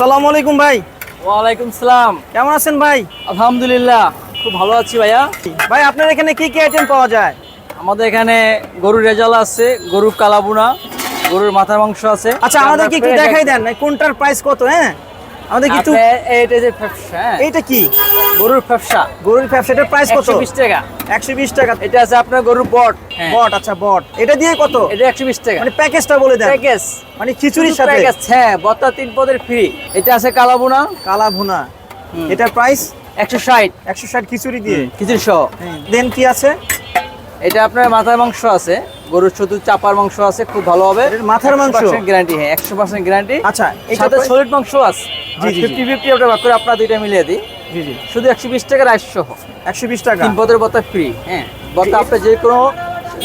আসসালামু আলাইকুম ভাই। ওয়ালাইকুম সালাম। কেমন আছেন ভাই? আলহামদুলিল্লাহ খুব ভালো আছি ভাইয়া। ভাই আপনার এখানে কি কি আইটেম পাওয়া যায়? আমাদের এখানে গরুর রেজাল আছে গরুর কালাবুনা গরুর মাথার মাংস আছে। আচ্ছা আমাদেরকে একটু দেখাই দেন কোনটার প্রাইস কত হ্যাঁ? আমাদের আপনি এইটা যে ফ্যাপসা হ্যাঁ। এইটা কি? গরুর ফ্যাপসা। গরুর ব্যবসাটার প্রাইস কত? একশো বিশ টাকা। একশো বিশ টাকা। এটা আছে আপনার গরুর বট। হ্যাঁ। বট আচ্ছা বট। এটা দিয়ে কত? এটা একশো বিশ টাকা। মানে প্যাকেজটা বলে দেন। প্যাকেজ। মানে খিচুড়ির সাথে? প্যাকেজ। হ্যাঁ বত্তা তিন পদের ফ্রি এটা আছে কালাবুনা কালা ভুনা। এটার প্রাইস একশো ষাট। একশো ষাট খিচুড়ি দিয়ে। খিচুড়ি সহ। দেন কি আছে? এটা আপনার মাথার মাংস আছে। গরুর শুধু চাপার মাংস আছে খুব ভালো হবে। মাথার মাংস? গ্যারান্টি হ্যাঁ একশো পার্সেন্ট গ্যারান্টি আচ্ছা এটা সাথে সলিড মাংস আছে। জি। ফিফটি ফিফটি ভাগ করে আপনার দুইটা মিলিয়ে দিই। জি জি। শুধু একশো বিশ টাকা রাইস সহ। একশো বিশ টাকা? তিন পদের বত্তা ফ্রি হ্যাঁ। বত্তা আপনি যে কোনো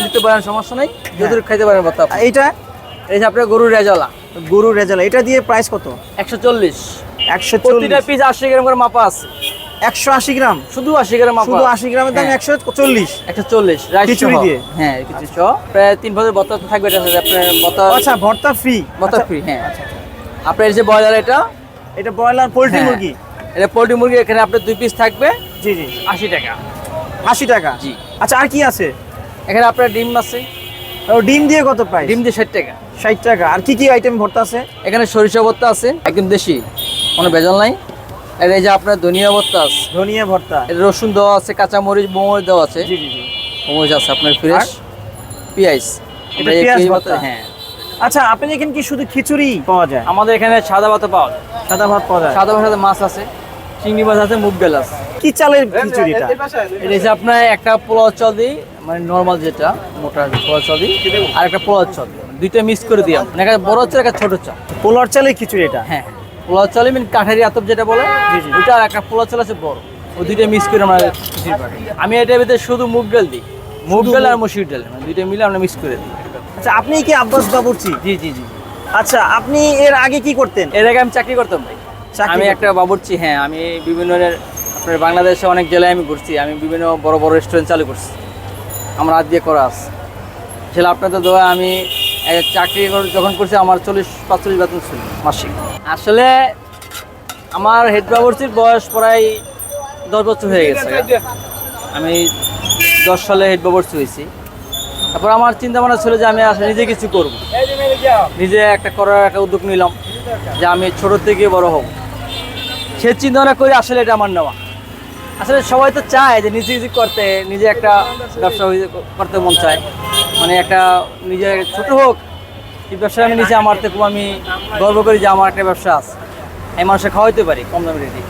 নিতে পারেন সমস্যা নেই। যদুর খাইতে পারেন বত্তা এইটা? এই যে আপনার গরুর রেজালা। গরুর রেজাল্ট এটা দিয়ে প্রাইস কত? একশো চল্লিশ। একশো প্রতিটা পিস আশি গ্রাম করে মাপা আছে। একশো আশি গ্রাম? শুধু আশি গ্রাম শুধু আশি গ্রামের দাম হ্যাঁ। একশো চল্লিশ। একশো চল্লিশ রাইস খিচুড়ি দিয়ে? হ্যাঁ খিচুড়ি সহ। প্রায় তিন পদের বত্তা থাকবে এটা আপনার বত্তা আচ্ছা ভর্তা ফ্রি বত্তা ফ্রি হ্যাঁ। আপনার এই যে ব্রয়লার এটা? এটা ব্রয়লার পোলট্রি হ্যাঁ। মুরগি? এটা পোল্ট্রি মুরগি এখানে আপনার দুই পিস থাকবে। জি জি আশি টাকা। আশি টাকা? জি। আচ্ছা আর কি আছে? এখানে আপনার ডিম আছে। ডিম দিয়ে কত প্রাইস ডিম দিয়ে ষাট টাকা। ষাট টাকা। আর কি কি আইটেম ভর্তা আছে? এখানে সরিষা ভর্তা আছে একদম দেশি। কোনো বেজাল নাই। আর এই যে আপনার ধনিয়া ভর্তা আছে। ধনিয়া ভর্তা। এর রসুন দেওয়া আছে কাঁচা মরিচ মরিচ দেওয়া আছে। জি জি জি। মরিচ আছে আপনার ফ্রেশ পেঁয়াজ। এটা পেঁয়াজ ভর্তা? হ্যাঁ। আচ্ছা আপনি এখানে কি শুধু খিচুড়ি পাওয়া যায়? আমাদের এখানে সাদা ভাত পাওয়া যায়। সাদা ভাত পাওয়া যায়। সাদা ভাতের মাছ আছে। চিংড়ি মাছ আছে মুগ ডাল আছে। কি চালের খিচুড়িটা? এটা হচ্ছে আপনার একটা পোলাও চাল দিই মানে নর্মাল যেটা মোটা পোলাও চাল দিই আর একটা পোলাও চাল। দিই দুইটা মিক্স করে দিই মানে একটা বড় চাল একটা ছোট চাল। পোলার চালের খিচুড়ি এটা হ্যাঁ। পোলাও চাল মিন কাঠারি আতপ যেটা বলে জি, জি। ওইটা আর একটা পোলাও চাল আছে বড়। ও দুইটা মিক্স করে আমরা খিচুড়ি পাঠাই আমি এটার ভিতরে শুধু মুগ ডাল দিই। মুগ ডাল আর মসুর ডাল মানে দুইটা মিলে আমরা মিক্স করে দিই। আচ্ছা আপনি কি আব্বাস বাবুর্চি? জি জি জি। আচ্ছা আপনি এর আগে কি করতেন? এর আগে আমি চাকরি করতাম ভাই। আমি? একটা বাবুর্চি হ্যাঁ আমি বিভিন্ন আপনার বাংলাদেশে অনেক জেলায় আমি ঘুরছি আমি বিভিন্ন বড় বড় রেস্টুরেন্ট চালু করছি। আমার হাত দিয়ে করা আছে। ছিল আপনাদের দোয়া আমি চাকরি যখন করছি আমার চল্লিশ পাঁচচল্লিশ বেতন ছিল মাসিক। আসলে আমার হেড বাবুর্চির বয়স প্রায় দশ বছর হয়ে গেছে। আমি দশ সালে হেড বাবুর্চি হয়েছি। তারপর আমার চিন্তা ভাবনা ছিল যে আমি আসলে নিজে কিছু করব। নিজে একটা করার একটা উদ্যোগ নিলাম যে আমি ছোট থেকে বড় হব। সে চিন্তা ভাবনা করে আসলে এটা আমার নেওয়া। আসলে সবাই তো চায় যে নিজে কিছু করতে নিজে একটা ব্যবসা করতে মন চায়। মানে একটা নিজে ছোট হোক এই ব্যবসা আমি নিজে আমার থেকে আমি গর্ব করি যে আমার একটা ব্যবসা আছে। আমি মানুষে খাওয়াইতে পারি কম দামে রেটে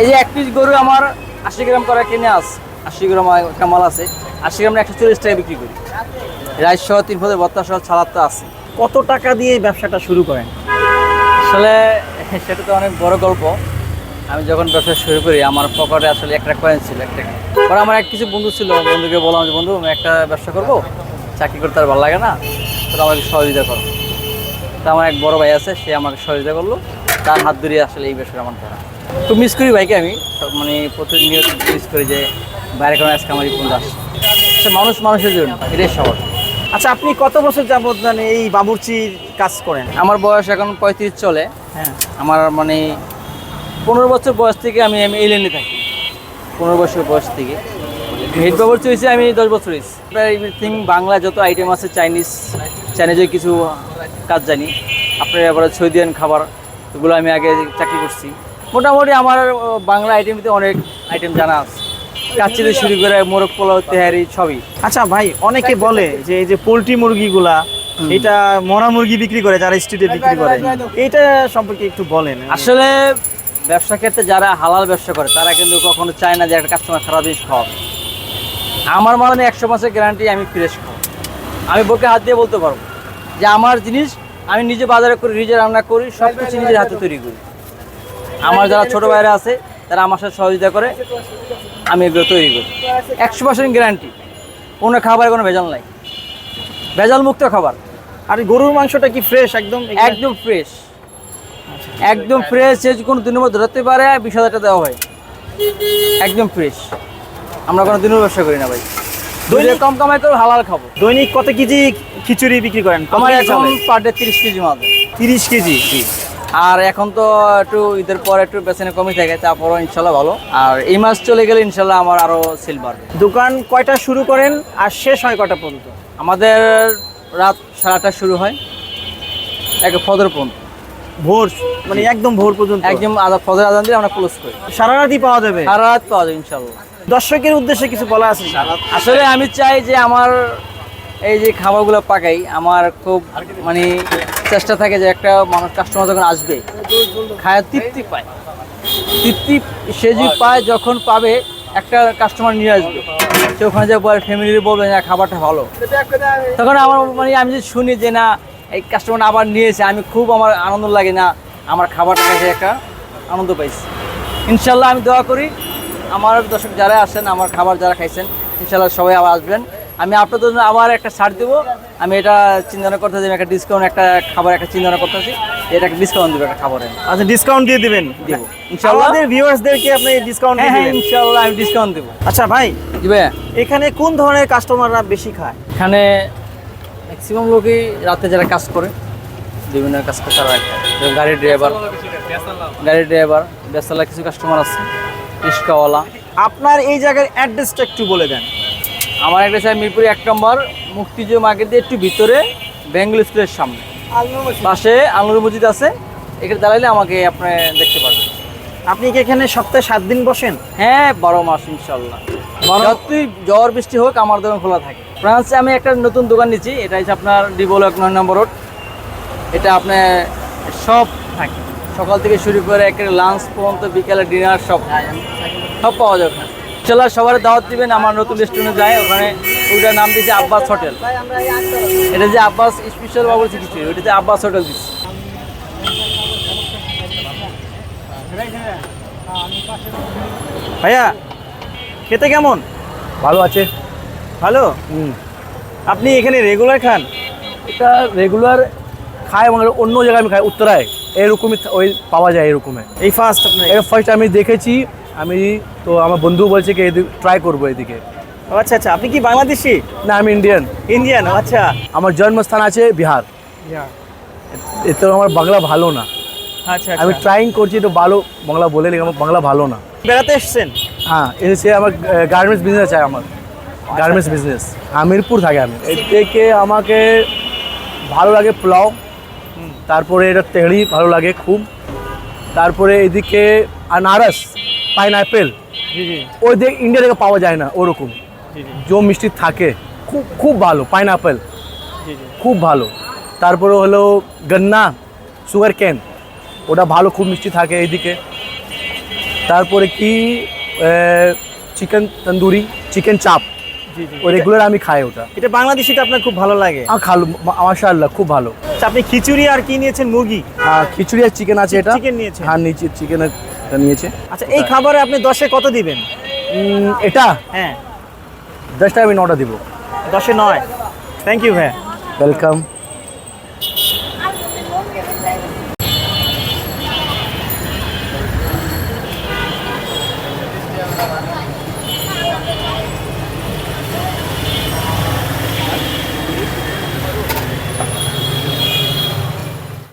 এই যে এক পিস গরু আমার আশি গ্রাম করা কিনে আস আশি গ্রাম একটা মাল আছে আশি গ্রাম একশো চল্লিশ টাকা বিক্রি করি। রাইস সহ তিন পদের বত্তা সহ ছাড়ার তো আছে। কত টাকা দিয়ে এই ব্যবসাটা শুরু করেন? আসলে সেটা তো অনেক বড় গল্প। আমি যখন ব্যবসা শুরু করি আমার পকেটে আসলে একটা কয়েন ছিল একটা পরে আমার এক কিছু বন্ধু ছিল বন্ধুকে বললাম যে বন্ধু আমি একটা ব্যবসা করব চাকরি করতে আর ভালো লাগে না তো আমাকে সহযোগিতা করো। তা আমার এক বড় ভাই আছে সে আমাকে সহযোগিতা করল তার হাত ধরে আসলে এই ব্যবসাটা আমার ধরা। তো মিস করি ভাইকে আমি মানে প্রতিনিয়ত মিস করি যে বাইরে কোনো আজকে আমার এই বন্ধু আসছে। সে মানুষ মানুষের জন্য এটাই সহজ। আচ্ছা আপনি কত বছর যাবত মানে এই বাবুর্চির কাজ করেন? আমার বয়স এখন পঁয়ত্রিশ চলে। হ্যাঁ। আমার মানে পনেরো বছর বয়স থেকে আমি আমি এই লাইনে থাকি। পনেরো বছর বয়স থেকে। হেড বাবুর্চি হয়েছে আমি দশ বছর হয়েছি। প্রায় এভরিথিং বাংলা যত আইটেম আছে চাইনিজ চাইনিজের কিছু কাজ জানি। আপনার আবার সৌদিয়ান খাবার এগুলো আমি আগে চাকরি করছি। মোটামুটি আমার বাংলা আইটেমতে অনেক আইটেম জানা আছে। কাচ্চি থেকে শুরু করে মোরগ পোলাও তেহারি সবই। আচ্ছা ভাই অনেকে বলে যে এই যে পোলট্রি মুরগিগুলা এটা মরা মুরগি বিক্রি করে যারা স্ট্রিটে বিক্রি করে। এটা সম্পর্কে একটু বলেন। আসলে ব্যবসা ক্ষেত্রে যারা হালাল ব্যবসা করে তারা কিন্তু কখনো চায় না যে একটা কাস্টমার খারাপ জিনিস খাওয়াবে। আমার মানে একশো মাসের গ্যারান্টি আমি ফ্রেশ খাব। আমি বুকে হাত দিয়ে বলতে পারব যে আমার জিনিস আমি নিজে বাজারে করি নিজে রান্না করি সব কিছু নিজের হাতে তৈরি করি। আমার যারা ছোটো ভাইরা আছে তারা আমার সাথে সহযোগিতা করে আমি এগুলো তৈরি করি। একশো পার্সেন্ট গ্যারান্টি কোনো খাবারে কোনো ভেজাল নাই। ভেজাল মুক্ত খাবার। আর গরুর মাংসটা কি ফ্রেশ একদম একদম ফ্রেশ একদম ফ্রেশ যে কোনো দিনের মধ্যে ধরতে পারে বিশ হাজার টাকা দেওয়া হয়। একদম ফ্রেশ আমরা কোনো দিনের ব্যবসা করি না ভাই। দৈনিক কম কামাই করে হালাল খাব। দৈনিক কত কেজি খিচুড়ি বিক্রি করেন? আমার এখন পার ডে তিরিশ কেজি মাল। তিরিশ কেজি জি। আর এখন তো একটু ঈদের পর একটু বেতনে কমে থাকে তারপরও ইনশাল্লাহ ভালো। আর এই মাস চলে গেলে ইনশাল্লাহ আমার আরও সেল বাড়বে দোকান কয়টা শুরু করেন আর শেষ হয় কয়টা পর্যন্ত? আমাদের রাত সাড়ে শুরু হয় এক ফজর পর্যন্ত। ভোর মানে একদম ভোর পর্যন্ত। একদম আদা ফজর আদান দিয়ে আমরা ক্লোজ করি। সারা রাতই পাওয়া যাবে? সারা রাত পাওয়া যায় ইনশাল্লাহ দর্শকের উদ্দেশ্যে কিছু বলা আছে? আসলে আমি চাই যে আমার এই যে খাবারগুলো পাকাই আমার খুব মানে চেষ্টা থাকে যে একটা মানুষ কাস্টমার যখন আসবে খায় তৃপ্তি পায়। তৃপ্তি সে যে পায় যখন পাবে একটা কাস্টমার নিয়ে আসবে। সে ওখানে যে বলে ফ্যামিলি বলবে না খাবারটা ভালো। তখন আমার মানে আমি যে শুনি যে না এই কাস্টমার আবার নিয়েছে আমি খুব আমার আনন্দ লাগে না আমার খাবারটা কাছে একটা আনন্দ পাইছি। ইনশাল্লাহ আমি দোয়া করি আমার দর্শক যারা আসেন আমার খাবার যারা খাইছেন ইনশাল্লাহ সবাই আবার আসবেন। আমি আপনাদের জন্য আবার একটা ছাড় দেবো। আমি এটা চিন্তা করতেছি একটা ডিসকাউন্ট একটা খাবার একটা চিন্তা করতেছি এটা একটা ডিসকাউন্ট দেবো একটা খাবারের। আচ্ছা ডিসকাউন্ট দিয়ে দিবেন? দিব। ইনশাল্লাহ। আমাদের ভিউয়ার্সদেরকে আপনি ডিসকাউন্ট হ্যাঁ হ্যাঁ ইনশাল্লাহ আমি ডিসকাউন্ট দেবো। আচ্ছা ভাই দিবে এখানে কোন ধরনের কাস্টমাররা বেশি খায়? এখানে ম্যাক্সিমাম লোকই রাতে যারা কাজ করে বিভিন্ন কাজ করে তারা। গাড়ির ড্রাইভার গাড়ির ড্রাইভার বেসালা কিছু কাস্টমার আছে রিক্সাওয়ালা আপনার এই জায়গার অ্যাড্রেসটা একটু বলে দেন। আমার একটা চাই মিরপুর এক নম্বর মুক্তিযুদ্ধ মার্কেট দিয়ে একটু ভিতরে বেঙ্গল স্কুলের সামনে। পাশে আঙুর মসজিদ আছে এখানে দাঁড়াইলে আমাকে আপনি দেখতে পারবেন। আপনি কি এখানে সপ্তাহে সাত দিন বসেন? হ্যাঁ বারো মাস ইনশাল্লাহ। যতই জ্বর বৃষ্টি হোক আমার দোকান খোলা থাকে। ফ্রান্সে আমি একটা নতুন দোকান নিচ্ছি, এটা হচ্ছে আপনার ডিবোল এক নয় নম্বর রোড এটা আপনার সব থাকে। সকাল থেকে শুরু করে একেবারে লাঞ্চ পর্যন্ত, বিকেলে ডিনার সব। সব পাওয়া ওখানে চলার সবার দাওয়াত দিবেন, আমার নতুন রেস্টুরেন্টে যায় ওখানে ওইটার নাম দিয়েছে আব্বাস হোটেল। এটা যে আব্বাস স্পেশাল বাবু কিছু ওইটাতে আব্বাস হোটেল দিচ্ছে। ভাইয়া, খেতে কেমন? ভালো আছে। ভালো? আপনি এখানে রেগুলার খান? এটা রেগুলার খায় মানে অন্য জায়গায় আমি খাই উত্তরায়। এরকমই ওই পাওয়া যায় এরকমের এই ফার্স্ট আপনার এর ফার্স্ট আমি দেখেছি আমি তো আমার বন্ধু বলছে কি এদিকে ট্রাই করব এদিকে। আচ্ছা আচ্ছা। আপনি কি বাংলাদেশি? না আমি ইন্ডিয়ান ইন্ডিয়ান আচ্ছা। আমার জন্মস্থান আছে বিহার। এতে আমার বাংলা ভালো না। আচ্ছা আমি আচ্ছা ট্রাইং করছি তো ভালো বাংলা বলে আমার বাংলা ভালো না। বেড়াতে এসছেন? হ্যাঁ এসে আমার গার্মেন্টস বিজনেস আছে আমার। গার্মেন্টস বিজনেস আমিরপুর থাকে আমি। এর থেকে আমাকে ভালো লাগে পোলাও। তারপরে এটা তেহড়ি ভালো লাগে খুব। তারপরে এদিকে আনারস পাইনঅ্যাপেল ওই দিকে ইন্ডিয়া থেকে পাওয়া যায় না ওরকম। জি মিষ্টি থাকে। খুব খুব ভালো পাইনঅ্যাপেল খুব ভালো। তারপরে হলো গন্না সুগার ক্যান ওটা ভালো খুব মিষ্টি থাকে এইদিকে। তারপরে কি চিকেন তন্দুরি চিকেন চাপ ওই রেগুলার আমি খাই ওটা। এটা বাংলাদেশিটা আপনার খুব ভালো লাগে? খালো মাশাআল্লাহ খুব ভালো। আচ্ছা, আপনি খিচুড়ি আর কি নিয়েছেন? মুরগি? হ্যাঁ খিচুড়ি আর চিকেন আছে এটা। চিকেন নিয়েছে হ্যাঁ নিচে চিকেন নিয়েছে। আচ্ছা এই খাবারে আপনি দশে কত দিবেন? এটা? হ্যাঁ। দশটা আমি নটা দিব। দশে নয়। থ্যাংক ইউ হ্যাঁ ওয়েলকাম